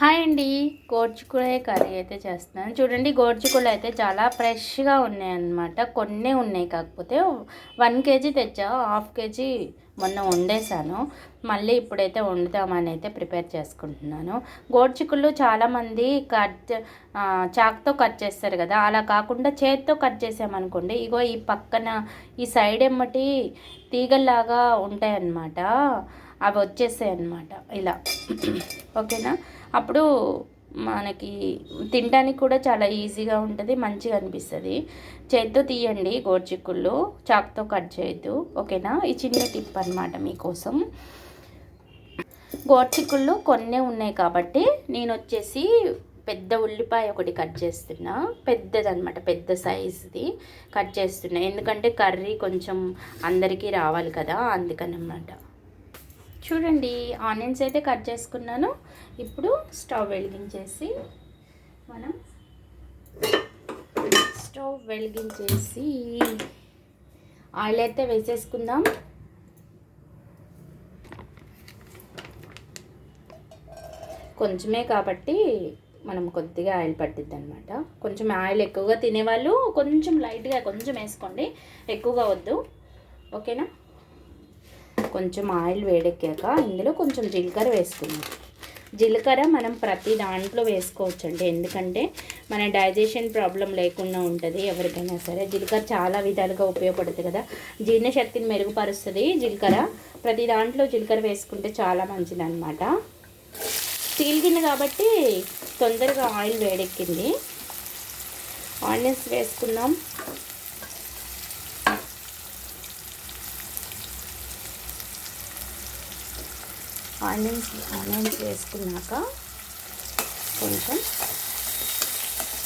Hi అండి. గోర్చుకుల curry అయితే చేస్తున్నాను. చూడండి గోర్చుకులు అయితే చాలా ఫ్రెష్గా ఉన్నాయి అన్నమాట కొన్ని ఉన్నాయి కాకపోతే వన్ కేజీ తెచ్చా హాఫ్ కేజీ మొన్న వండేసాను మళ్ళీ ఇప్పుడైతే వండుదామని అయితే ప్రిపేర్ చేసుకుంటున్నాను. గోడ్చిక్కులు చాలామంది కట్ చాక్తో కట్ చేస్తారు కదా. అలా కాకుండా చేత్తో కట్ చేసామనుకోండి ఇగో ఈ పక్కన ఈ సైడ్ ఎమ్మటి తీగల్లాగా ఉంటాయన్నమాట. అవి వచ్చేసాయి అన్నమాట ఇలా. ఓకేనా? అప్పుడు మనకి తినడానికి కూడా చాలా ఈజీగా ఉంటుంది మంచిగా అనిపిస్తుంది. చేత్తో తీయండి గోర్చిక్కుళ్ళు చాక్తో కట్ చేయొద్దు ఓకేనా? ఈ చిన్న టిప్ అనమాట మీకోసం. గోర్చిక్కుళ్ళు కొన్నే ఉన్నాయి కాబట్టి నేను వచ్చేసి పెద్ద ఉల్లిపాయ ఒకటి కట్ చేస్తున్నా. పెద్దదనమాట పెద్ద సైజుది కట్ చేస్తున్నా. ఎందుకంటే కర్రీ కొంచెం అందరికీ రావాలి కదా అందుకనమాట. చూడండి ఆనియన్స్ అయితే కట్ చేసుకున్నాను. ఇప్పుడు స్టవ్ వెలిగించేసి మనం స్టవ్ వెలిగించేసి ఆయిల్ అయితే వేసేసుకుందాం. కొంచెమే కాబట్టి మనం కొద్దిగా ఆయిల్ పట్టిద్ది అనమాట కొంచెం ఆయిల్ ఎక్కువగా తినేవాళ్ళు కొంచెం లైట్గా కొంచెం వేసుకోండి. ఎక్కువగా వద్దు. ఓకేనా? కొంచెం ఆయిల్ వేడెక్కాక ఇందులో కొంచెం జీలకర్ర వేసుకుందాం. జీలకర్ర మనం ప్రతి దాంట్లో వేసుకోవచ్చు అండి ఎందుకంటే మన డైజెషన్ ప్రాబ్లం లేకుండా ఉంటుంది ఎవరికైనా సరే. జీలకర్ర చాలా విధాలుగా ఉపయోగపడుతుంది కదా. జీర్ణశక్తిని మెరుగుపరుస్తుంది జీలకర్ర. ప్రతి దాంట్లో జీలకర్ర వేసుకుంటే చాలా మంచిది అనమాట స్టీల్ గిన్నె కాబట్టి తొందరగా ఆయిల్ వేడెక్కింది. ఆనియన్స్ వేసుకుందాం. ఆనియన్స్ ఆనియన్స్ వేసుకున్నాక కొంచెం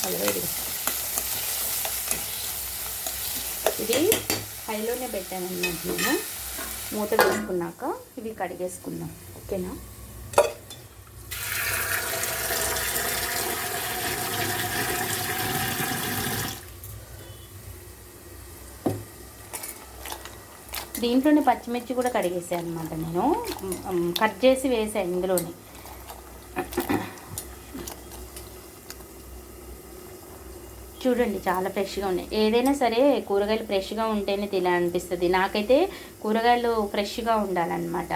అలవేడి ఇది హైలోనే పెట్టాను అన్నమాట నేను. మూత వేసుకున్నాక ఇవి కడిగేసుకుందాం. ఓకేనా? దీంట్లోనే పచ్చిమిర్చి కూడా కడిగేసాను అనమాట నేను. కట్ చేసి వేసాను ఇందులోనే. చూడండి చాలా ఫ్రెష్గా ఉన్నాయి. ఏదైనా సరే కూరగాయలు ఫ్రెష్గా ఉంటేనే తినాలనిపిస్తుంది. నాకైతే కూరగాయలు ఫ్రెష్గా ఉండాలన్నమాట.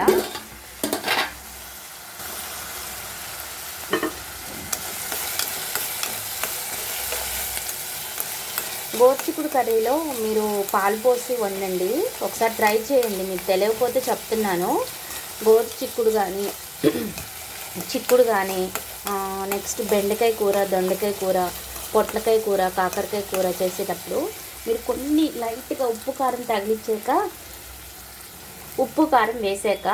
గోర్చికుడు కర్రీలో మీరు పాలు పోసి వండండి. ఒకసారి ట్రై చేయండి. మీకు తెలియకపోతే చెప్తున్నాను. గోర్చిక్కుడు కానీ చిక్కుడు కానీ నెక్స్ట్ బెండకాయ కూర దొండకాయ కూర పొట్లకాయ కూర కాకరకాయ కూర చేసేటప్పుడు మీరు కొన్ని లైట్గా ఉప్పు కారం తగిలించాక ఉప్పు కారం వేసాక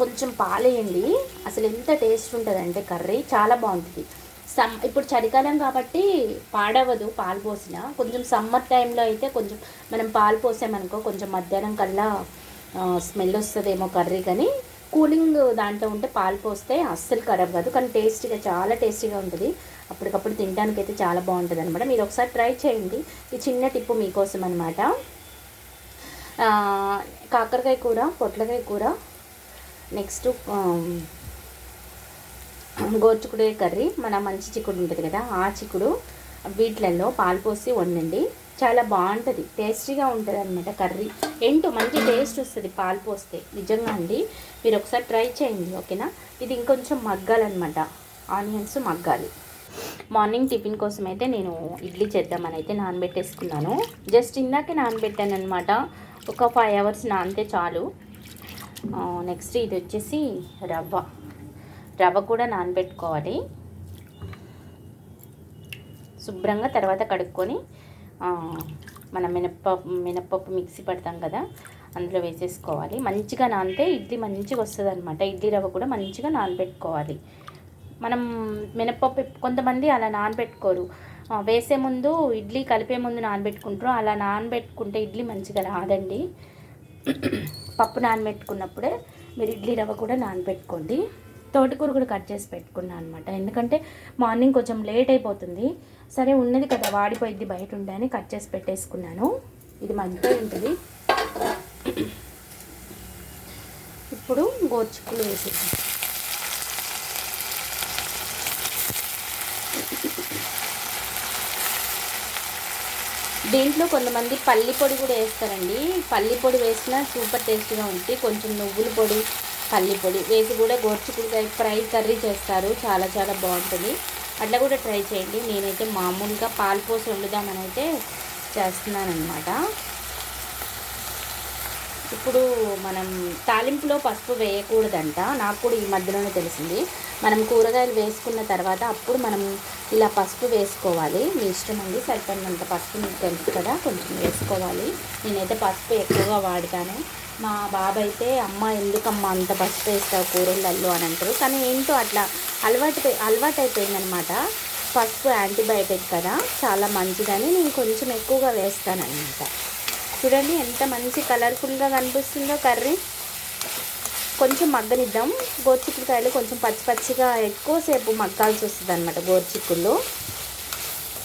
కొంచెం పాలేయండి. అసలు ఎంత టేస్ట్ ఉంటుందంటే కర్రీ చాలా బాగుంటుంది. సమ్ ఇప్పుడు చలికాలం కాబట్టి పాడవదు పాలు పోసిన. కొంచెం సమ్మర్ టైంలో అయితే కొంచెం మనం పాలు పోసామనుకో కొంచెం మధ్యాహ్నం కల్లా స్మెల్ వస్తుందేమో కర్రీ కానీ కూలింగ్ దాంట్లో ఉంటే పాలు పోస్తే అస్సలు ఖరాబ్ కాదు కానీ టేస్టీగా చాలా టేస్టీగా ఉంటుంది. అప్పటికప్పుడు తినడానికి అయితే చాలా బాగుంటుంది అనమాట మీరు ఒకసారి ట్రై చేయండి. ఈ చిన్న టిప్పు మీకోసం అనమాట కాకరకాయ కూర పొట్లకాయ కూర నెక్స్ట్ గోర్చుకుడే కర్రీ మన మంచి చిక్కుడు ఉంటుంది కదా ఆ చిక్కుడు వీటిలలో పాలు పోసి వండండి. చాలా బాగుంటుంది టేస్టీగా ఉంటుంది అనమాట కర్రీ. ఏంటో మంచి టేస్ట్ వస్తుంది పాలు పోస్తే నిజంగా అండి. మీరు ఒకసారి ట్రై చేయండి ఓకేనా? ఇది ఇంకొంచెం మగ్గాలన్నమాట ఆనియన్స్ మగ్గాలి. మార్నింగ్ టిఫిన్ కోసం అయితే నేను ఇడ్లీ చేద్దామని అయితే నానబెట్టేసుకున్నాను. జస్ట్ ఇందాకే నానబెట్టాను అనమాట ఒక ఫైవ్ అవర్స్ నానితే చాలు. నెక్స్ట్ ఇది వచ్చేసి రవ్వ. రవ్వ కూడా నానబెట్టుకోవాలి. శుభ్రంగా తర్వాత కడుక్కొని మన మినప్పప్పు మినప్పప్పు మిక్సీ పడతాం కదా అందులో వేసేసుకోవాలి. మంచిగా నానితే ఇడ్లీ మంచిగా వస్తుంది అనమాట ఇడ్లీ రవ్వ కూడా మంచిగా నానబెట్టుకోవాలి. మనం మినప్పప్పు కొంతమంది అలా నానబెట్టుకోరు. వేసే ముందు ఇడ్లీ కలిపే ముందు నానబెట్టుకుంటారు. అలా నానబెట్టుకుంటే ఇడ్లీ మంచిగా రాదండి. పప్పు నానబెట్టుకున్నప్పుడే మీరు ఇడ్లీ రవ్వ కూడా నానబెట్టుకోండి. తోటకూర కూడా కట్ చేసి పెట్టుకున్నాను అనమాట ఎందుకంటే మార్నింగ్ కొంచెం లేట్ అయిపోతుంది. సరే ఉన్నది కదా వాడిపోయిద్ది బయట ఉండే కట్ చేసి పెట్టేసుకున్నాను. ఇది మంచిగా ఉంటుంది. ఇప్పుడు గోర్చిక్కులు వేసేద్దాం. దీంట్లో కొంతమంది పల్లి పొడి కూడా వేస్తారండి. పల్లి పొడి వేసినా సూపర్ టేస్ట్గా ఉంటుంది కొంచెం నువ్వుల పొడి పల్లి పొడి వేసి కూడా గోర్చుకుడికాయ ఫ్రై కర్రీ చేస్తారు. చాలా చాలా బాగుంటుంది. అట్లా కూడా ట్రై చేయండి. నేనైతే మామూలుగా పాలు పోసి వండుదామని అయితే చేస్తున్నాను అనమాట ఇప్పుడు మనం తాలింపులో పసుపు వేయకూడదంట. నాకు కూడా ఈ మధ్యలోనే తెలిసింది. మనం కూరగాయలు వేసుకున్న తర్వాత అప్పుడు మనం ఇలా పసుపు వేసుకోవాలి. మీ ఇష్టం అండి సరిపడినంత పసుపు మీకు తెలుసు కదా కొంచెం వేసుకోవాలి. నేనైతే పసుపు ఎక్కువగా వాడతాను. మా బాబాయ్ అయితే అమ్మ ఎందుకమ్మ అంత పసుపు వేస్తావు కూరలలో అని అంటారు. కానీ ఏంటో అట్లా అలవాటు అలవాటు అయిపోయిందనమాట పసుపు యాంటీబయాటిక్ కదా చాలా మంచిదని నేను కొంచెం ఎక్కువగా వేస్తాను అనమాట చూడండి ఎంత మంచి కలర్ఫుల్గా కనిపిస్తుందో కర్రీ. కొంచెం మగ్గనిద్దాం. గోరుచిక్కుడుకాయలు కొంచెం పచ్చి పచ్చిగా ఎక్కువసేపు మగ్గాల్సి వస్తుంది అనమాట గోరుచిక్కుళ్ళు.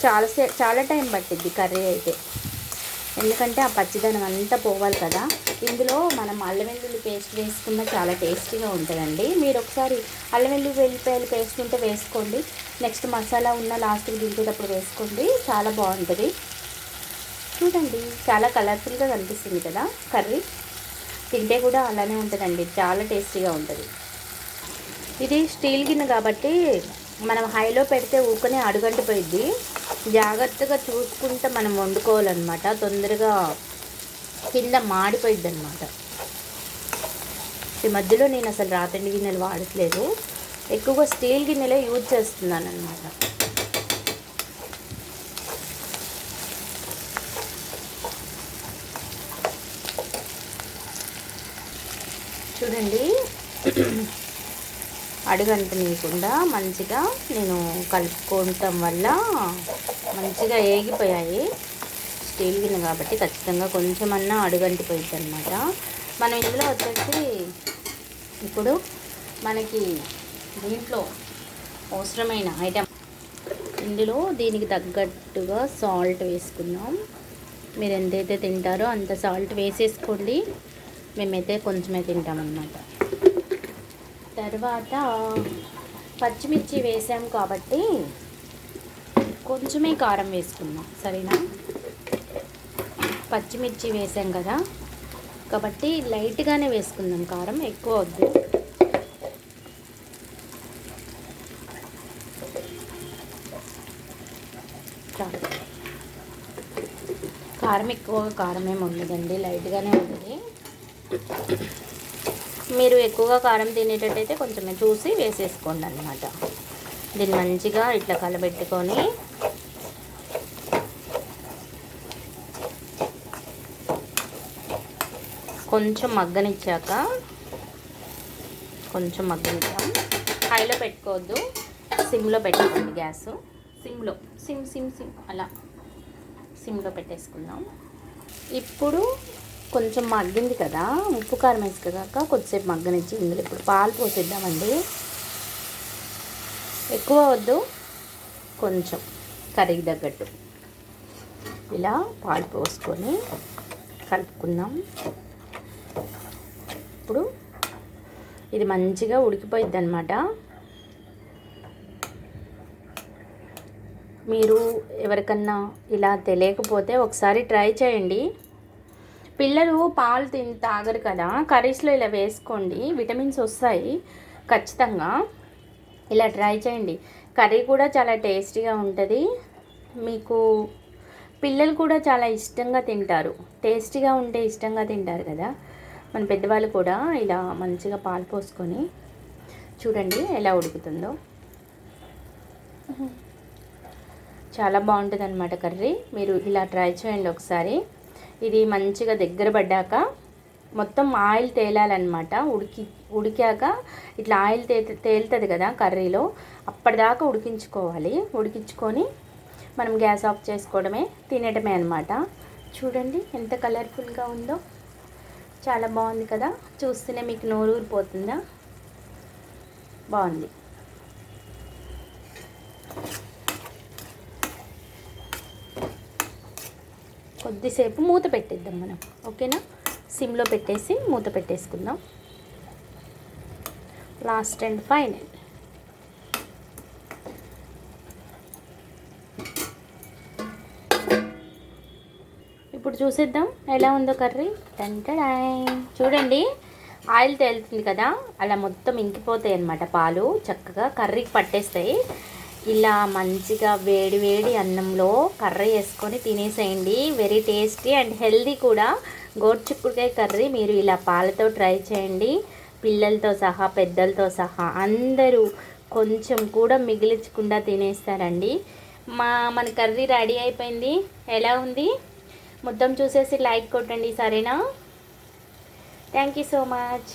చాలా సే చాలా టైం పట్టిద్ది కర్రీ అయితే. ఎందుకంటే ఆ పచ్చిదనం అంతా పోవాలి కదా. ఇందులో మనం అల్లం వెల్లుల్లి పేస్ట్ వేసుకున్న చాలా టేస్టీగా ఉంటుందండి. మీరు ఒకసారి అల్లం వెల్లుల్లి వెల్లిపాయలు పేస్ట్ ఉంటే వేసుకోండి. నెక్స్ట్ మసాలా ఉన్న లాస్ట్కి దింపేటప్పుడు వేసుకోండి. చాలా బాగుంటుంది. చూడండి చాలా కలర్ఫుల్గా కనిపిస్తుంది కదా కర్రీ. తింటే కూడా అలానే ఉంటుందండి చాలా టేస్టీగా ఉంటుంది. ఇది స్టీల్ గిన్నె కాబట్టి మనం హైలో పెడితే ఊకనే అడుగంటిపోయిద్ది. జాగ్రత్తగా చూసుకుంటే మనం వండుకోవాలన్నమాట తొందరగా కింద మాడిపోయిద్ది అనమాట ఈ మధ్యలో నేను అసలు రాతండి గిన్నెలు వాడట్లేదు ఎక్కువగా స్టీల్ గిన్నెలే యూజ్ చేస్తున్నాను అనమాట చూడండి. అడుగంటనీయకుండా మంచిగా నేను కలుపుకోవటం వల్ల మంచిగా ఏగిపోయాయి. స్టీల్ గిన్నె కాబట్టి ఖచ్చితంగా కొంచెమన్నా అడుగంటిపోయింది అనమాట మనం ఇందులో వచ్చేసి ఇప్పుడు మనకి దీంట్లో అవసరమైన ఐటమ్ ఇందులో దీనికి తగ్గట్టుగా సాల్ట్ వేసుకుందాం. మీరు ఎంతైతే తింటారో అంత సాల్ట్ వేసేసుకోండి. మేమైతే కొంచెమే తింటామన్నమాట. తర్వాత పచ్చిమిర్చి వేసాం కాబట్టి కొంచెమే కారం వేసుకుందాం సరేనా? పచ్చిమిర్చి వేసాం కదా కాబట్టి లైట్గానే వేసుకుందాం కారం ఎక్కువ వద్దు. కారం ఎక్కువ కారం ఏమి ఉండదండి లైట్గానే ఉంటుంది. మీరు ఎక్కువగా కారం తినేటట్టయితే కొంచెం చూసి వేసేసుకోండి అనమాట దీన్ని మంచిగా ఇట్లా కలబెట్టుకొని కొంచెం మగ్గనిచ్చాక కొంచెం మగ్గనిచ్చాం హైలో పెట్టుకోవద్దు. సిమ్లో పెట్టుకోండి గ్యాస్. సిమ్లో సిమ్ సిమ్ సిమ్ అలా. సిమ్లో పెట్టేసుకుందాం. ఇప్పుడు కొంచెం మగ్గింది కదా. ఉప్పు కారం వేసుకున్నాక కొద్దిసేపు మగ్గనిచ్చి ఇందులో ఇప్పుడు పాలు పోసేద్దామండి. ఎక్కువ వద్దు కొంచెం కర్రీకి తగ్గట్టు. ఇలా పాలు పోసుకొని కలుపుకుందాం. ఇప్పుడు ఇది మంచిగా ఉడికిపోయిద్ది అనమాట మీరు ఎవరికన్నా ఇలా తెలియకపోతే ఒకసారి ట్రై చేయండి. పిల్లలు పాలు తిని తాగరు కదా కర్రీస్లో ఇలా వేసుకోండి విటమిన్స్ వస్తాయి ఖచ్చితంగా. ఇలా ట్రై చేయండి. కర్రీ కూడా చాలా టేస్టీగా ఉంటుంది. మీకు పిల్లలు కూడా చాలా ఇష్టంగా తింటారు. టేస్టీగా ఉంటే ఇష్టంగా తింటారు కదా. మన పెద్దవాళ్ళు కూడా ఇలా మంచిగా పాలు పోసుకొని చూడండి ఎలా ఉడుకుతుందో. చాలా బాగుంటుంది అనమాట కర్రీ. మీరు ఇలా ట్రై చేయండి ఒకసారి. ఇది మంచిగా దగ్గర పడ్డాక మొత్తం ఆయిల్ తేలాలన్నమాట. ఉడికి ఉడికాక ఇట్లా ఆయిల్ తే తేలుతుంది కదా కర్రీలో అప్పటిదాకా ఉడికించుకోవాలి. ఉడికించుకొని మనం గ్యాస్ ఆఫ్ చేసుకోవడమే తినడమే అనమాట చూడండి ఎంత కలర్ఫుల్గా ఉందో. చాలా బాగుంది కదా. చూస్తేనే మీకు నోరు ఊరిపోతుందా బాగుంది. కొద్దిసేపు మూత పెట్టేద్దాం మనం. ఓకేనా? సిమ్లో పెట్టేసి మూత పెట్టేసుకుందాం. లాస్ట్ అండ్ ఫైనల్ ఇప్పుడు చూసేద్దాం ఎలా ఉందో కర్రీ. టంటడాయ్ చూడండి ఆయిల్ తేలుతుంది కదా అలా మొత్తం ఇంకిపోతాయి అన్నమాట పాలు. చక్కగా కర్రీకి పట్టేస్తాయి. ఇలా మంచిగా వేడి వేడి అన్నంలో కర్రీ వేసుకొని తినేసేయండి. వెరీ టేస్టీ అండ్ హెల్దీ కూడా. గోర్చిక్కుడుకాయ కర్రీ మీరు ఇలా పాలతో ట్రై చేయండి. పిల్లలతో సహా పెద్దలతో సహా అందరూ కొంచెం కూడా మిగిలించకుండా తినేస్తారండి. మా మన కర్రీ రెడీ అయిపోయింది. ఎలా ఉంది? మొత్తం చూసేసి లైక్ కొట్టండి సరేనా? Thank you so much